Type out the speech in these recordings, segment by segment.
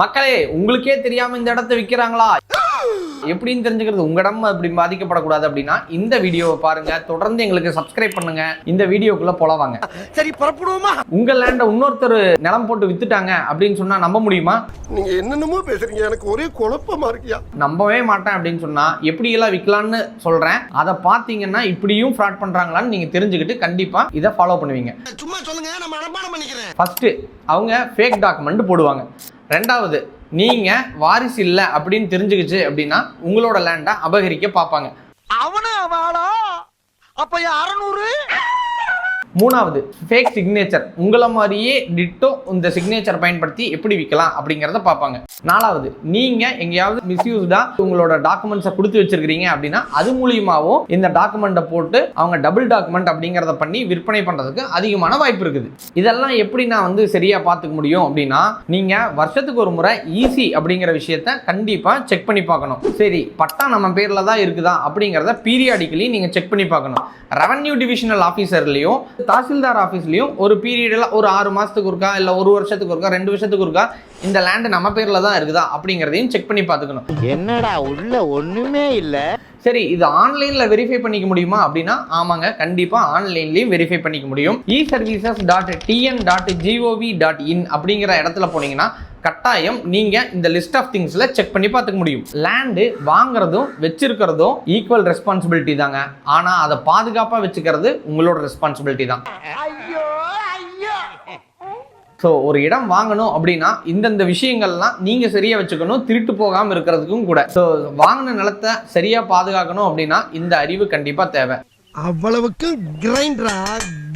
மக்களே உங்களுக்கே தெரியாம இந்த இடத்த விற்கிறாங்களா எப்படின்னு தெரிஞ்சுக்கிறது உங்க இடம் அப்படி பாதிக்கப்படக்கூடாது அப்படின்னா இந்த வீடியோவை பாருங்க. தொடர்ந்து எங்களுக்கு சப்ஸ்கிரைப் பண்ணுங்க. இந்த வீடியோக்குள்ள போலவாங்க. சரி புறப்படுவோமா? உங்க லேண்டை இன்னொருத்தர் நிலம் போட்டு வித்துட்டாங்க அப்படின்னு சொன்னா நம்ப முடியுமா? நீங்க என்னென்னமோ பேசுறீங்க. எனக்கு ஒரே குழப்பமா இருக்கியா? நம்பவே மாட்டேன் அப்படின்னு சொன்னா எப்படி எல்லாம் விற்கலான்னு சொல்றேன். அதை பார்த்தீங்கன்னா இப்படியும் ஃப்ராட் பண்றாங்களான்னு நீங்க தெரிஞ்சுக்கிட்டு கண்டிப்பா இதை ஃபாலோ பண்ணுவீங்க. சும்மா சொல்லுங்க நம்ம மனப்பாடம் பண்ணிக்கிறேன். ஃபர்ஸ்ட் அவங்க ஃபேக் டாக்குமெண்ட் போடுவாங்க. ரெண்டாவது நீங்க வாரிசு இல்லை அப்படின்னு தெரிஞ்சுக்கிச்சு அப்படின்னா உங்களோட லேண்டை அபகரிக்க பார்ப்பாங்க. அவனு அவளா அப்ப அறநூறு? மூணாவது ஃபேக் சிக்னேச்சர் உங்களை மாதிரியே டிட்டோ இந்த சிக்னேச்சர் பயன்படுத்தி எப்படி விற்கலாம் அப்படிங்கிறத பார்ப்பாங்க. நாலாவது நீங்கள் எங்கேயாவது மிஸ்யூஸ்டாக உங்களோட டாக்குமெண்ட்ஸை கொடுத்து வச்சிருக்கிறீங்க அப்படின்னா அது மூலியமாகவும் இந்த டாக்குமெண்ட்டை போட்டு அவங்க டபுள் டாக்குமெண்ட் அப்படிங்கிறத பண்ணி விற்பனை பண்ணுறதுக்கு அதிகமான வாய்ப்பு இருக்குது. இதெல்லாம் எப்படி நான் வந்து சரியாக பார்த்துக்க முடியும் அப்படின்னா நீங்கள் வருஷத்துக்கு ஒரு முறை ஈஸி அப்படிங்கிற விஷயத்த கண்டிப்பாக செக் பண்ணி பார்க்கணும். சரி பட்டா நம்ம பேரில் தான் இருக்குதா அப்படிங்கிறத பீரியாடிக்கலி நீங்கள் செக் பண்ணி பார்க்கணும். ரெவன்யூ டிவிஷனல் ஆஃபீஸர்லேயும் தாசில்தார் ஆஃபீஸ்லையும் ஒரு பீரியடில் ஒரு ஆறு மாதத்துக்கு ஒருக்கா இல்லை ஒரு வருஷத்துக்கு ஒருக்கா ரெண்டு வருஷத்துக்கு ஒருக்கா இந்த லேண்டு நம்ம பேரில் தான் இருக்குதா அப்படிங்கிறதையும் செக் பண்ணி பார்த்துக்கணும். என்னடா உள்ள ஒண்ணுமே இல்ல. சரி இது ஆன்லைனில் வெரிஃபை பண்ணிக்க முடியுமா அப்படின்னா ஆமாங்க கண்டிப்பாக ஆன்லைன்லேயும் வெரிஃபை பண்ணிக்க முடியும். E services dot TN dot GOV dot in அப்படிங்கிற இடத்துல போனீங்கன்னா கட்டாயம் நீங்க இந்த லிஸ்ட் ஆஃப் திங்ஸ்ல செக் பண்ணி பார்த்துக்க முடியும். லேண்டு வாங்குறதும் வச்சிருக்கிறதும் ஈக்குவல் ரெஸ்பான்சிபிலிட்டி தாங்க. ஆனா அதை பாதுகாப்பா வச்சுக்கிறது உங்களோட ரெஸ்பான்சிபிலிட்டி தான். ஸோ ஒரு இடம் வாங்கணும் அப்படின்னா இந்தந்த விஷயங்கள்லாம் நீங்க சரியா வச்சுக்கணும் திருட்டு போகாம இருக்கிறதுக்கும் கூட. ஸோ வாங்கின நிலத்தை சரியா பாதுகாக்கணும் அப்படின்னா இந்த அறிவு கண்டிப்பா தேவை. அவ்வளவுக்கு கிரைண்டரா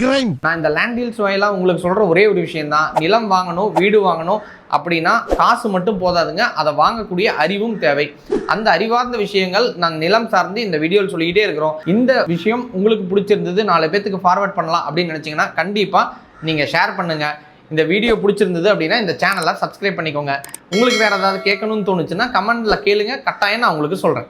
கிரைண்ட் நான் இந்த லேண்ட் டீல்ஸ் வாயிலாக உங்களுக்கு சொல்கிற ஒரே ஒரு விஷயம் தான் நிலம் வாங்கணும் வீடு வாங்கணும் அப்படின்னா காசு மட்டும் போதாதுங்க. அதை வாங்கக்கூடிய அறிவும் தேவை. அந்த அறிவார்ந்த விஷயங்கள் நான் நிலம் சார்ந்து இந்த வீடியோவில் சொல்லிக்கிட்டே இருக்கிறோம். இந்த விஷயம் உங்களுக்கு பிடிச்சிருந்தது நாலு பேத்துக்கு ஃபார்வர்ட் பண்ணலாம் அப்படின்னு நினச்சிங்கன்னா கண்டிப்பாக நீங்கள் ஷேர் பண்ணுங்கள் இந்த வீடியோ பிடிச்சிருந்தது அப்படின்னா இந்த சேனலை சப்ஸ்கிரைப் பண்ணிக்கோங்க. உங்களுக்கு வேறு ஏதாவது கேட்கணும்னு தோணுச்சுன்னா கமெண்ட்டில் கேளுங்க. கட்டாயம் நான் உங்களுக்கு சொல்கிறேன்